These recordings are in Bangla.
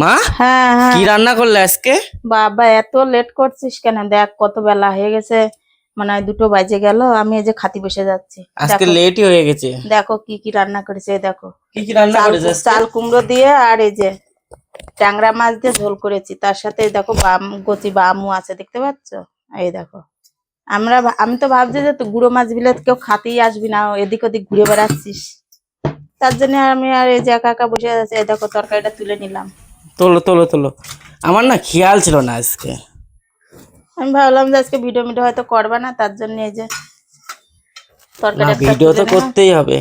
মা হ্যাঁ হ্যাঁ। কি রান্না করলে আজকে? বাবা এত লেট করছিস কেন? দেখ কত বেলা হয়ে গেছে মানে দুটো বাজে গেল আমি এই যে খাতি বসে যাচ্ছি। আজকে লেটই হয়ে গেছে। দেখো কি কি রান্না করেছে দেখো। কি কি রান্না করেছে চাল কুমড়ো দিয়ে আর এই যে ট্যাংরা মাছ দিয়ে ঝোল করেছি। তার সাথে দেখো বাম কচি বামু আছে দেখতে পাচ্ছ? এই দেখো। আমরা আমি তো ভাবছি যে তুই গুঁড়ো মাছ বিলে কেউ খাতেই আসবি না এদিক ওদিক ঘুরে বেড়াচ্ছিস। তার জন্য আমি আর এই যে একা একা বসে আছি এই দেখো তরকারিটা তুলে নিলাম। তোলো তোলো তোলো। আমার না খেয়াল ছিল না আজকে। আমি ভাবলাম যে আজকে ভিডিও মিডিও হয়তো করবে না তার জন্য এই যে তরকারি ভিডিও তো করতেই হবে।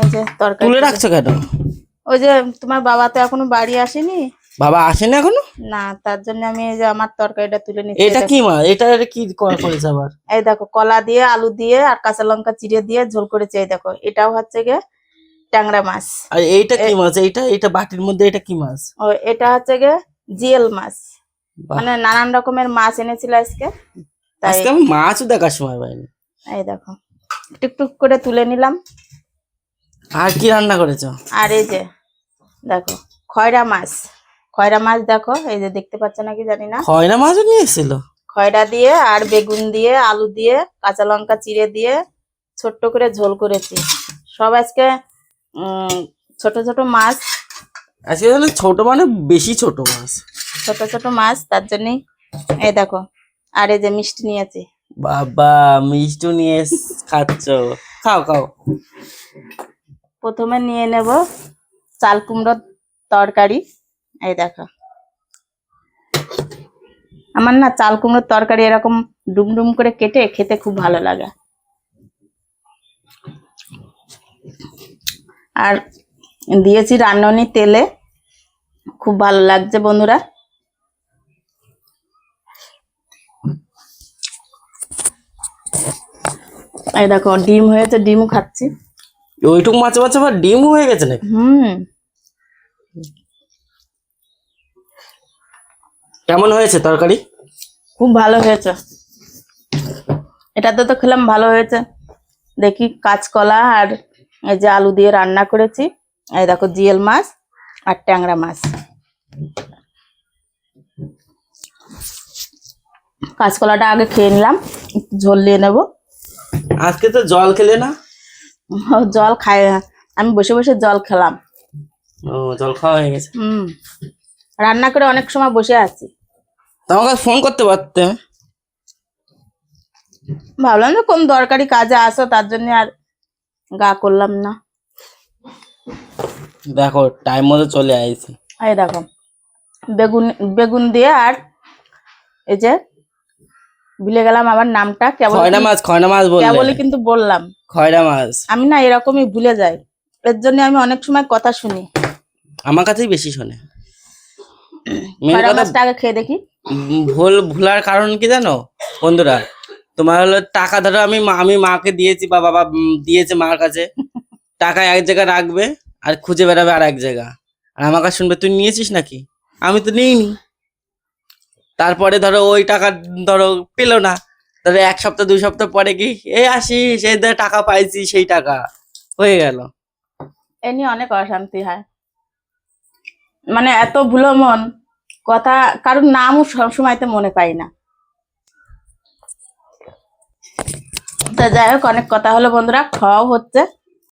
এই যে তরকারি তুলে রাখছো কেন? ওই যে তোমার বাবা তো এখনও বাড়ি আসেনি। বাবা আসেনি এখনও? না তার জন্য আমি এই যে আমার তরকারিটা তুলে নিচ্ছি এটা কি মা? এটা কি করা করেছে আবার? এই দেখো কলা দিয়ে আলু দিয়ে আর কাঁচা লঙ্কা চিড়ে দিয়ে ঝোল করেছে এই দেখো। এটাও হচ্ছে গিয়ে ট্যাংরা মাছ। আর এইটা কি মাছ? এইটা এটা বাটির মধ্যে এটা কি মাছ? ও এটা হচ্ছে গিয়ে জিএল মাছ। মানে নানান রকমের মাছ এনেছিল আজকে। আজকে আমি মাছও দেখার সময় পাইনি। এই দেখো টুকটুক করে তুলে নিলাম। আর কি রান্না করেছ? আর এই যে দেখো খয়রা মাছ। খয়রা মাছ দেখো এই যে দেখতে পাচ্ছ নাকি জানি না। খয়না মাছও নিয়ে এসেছিল খয়রা দিয়ে আর বেগুন দিয়ে আলু দিয়ে কাঁচা লঙ্কা চিড়ে দিয়ে ছোট্ট করে ঝোল করেছি। সব আজকে ছোট ছোট মাছ। আজকে তাহলে ছোট মানে বেশি ছোট মাছ। ছোট ছোট মাছ তার জন্যই এই দেখো আর এই যে মিষ্টি নিয়েছি বাবা মিষ্টি নিয়ে খাচ্ছ। খাও খাও। প্রথমে নিয়ে নেব চাল কুমড়োর তরকারি। এই দেখো। আমার না চাল কুমড়োর তরকারি এরকম ডুম ডুম করে কেটে খেতে খুব ভালো লাগে। আর দিয়েছি রান্ননি তেলে। খুব ভালো লাগছে বন্ধুরা। এই দেখো ডিম হয়েছে ডিমও খাচ্ছি। ওইটুকু মাছে মাছে আবার ডিম হয়ে গেছে নাকি? হুম। কেমন হয়েছে তরকারি? খুব ভালো হয়েছে। এটাতে তো খেলাম ভালো হয়েছে। দেখি কাঁচকলা আর এই যে আলু দিয়ে রান্না করেছি। এই দেখো জিয়েল মাছ আর ট্যাংরা মাছ। কাঁচকলাটা আগে খেয়ে নিলাম ঝোল নিয়ে নেব। আজকে তো জল খেলে না? জল খাই আমি বসে বসে জল খেলাম। ও জল খাওয়া হয়ে গেছে। হুম। রান্না করে অনেক সময় বসে আছি। তোমাকে ফোন করতে পারতে? ভাবলাম যে কোন দরকারি কাজে আসো তার জন্য আর গা করলাম না। দেখো টাইম মতো চলে আইছি। এই দেখো বেগুন বেগুন দিয়ে আর এই যে ভুলে গেলাম আমার নামটা কেবল খয়না মাছ খয়না মাছ কেবলই বললে। কিন্তু বললাম। খয়না মাছ। আমি না এরকমই ভুলে যাই। এর জন্য আমি অনেক সময় কথা শুনি। আমার কাছেই বেশি শোনে। খয়রা মাছটা আগে খেয়ে দেখি। ভুল ভুলার কারণ কি জানো? বন্ধুরা তোমার হলো টাকা ধরো আমি আমি মাকে দিয়েছি বা বাবা দিয়েছে মার কাছে। টাকা এক জায়গায় রাখবে আর খুঁজে বেড়াবে আর এক জায়গা। আর আমার কাছে শুনবে, তুই নিয়েছিস নাকি? আমি তো নিইনি। তারপরে ধরো ওই টাকা ধরো পেল না। ধরো এক সপ্তাহ দুই সপ্তাহ পরে কি এই আসিস এই টাকা পাইছি, সেই টাকা। হয়ে গেল। এ নিয়ে অনেক অশান্তি হয়। মানে এত ভুলো মন, কথা কারোর নামও সবসময়তে মনে পাই না। তা যাই হোক অনেক কথা হলো বন্ধুরা খাওয়াও হচ্ছে।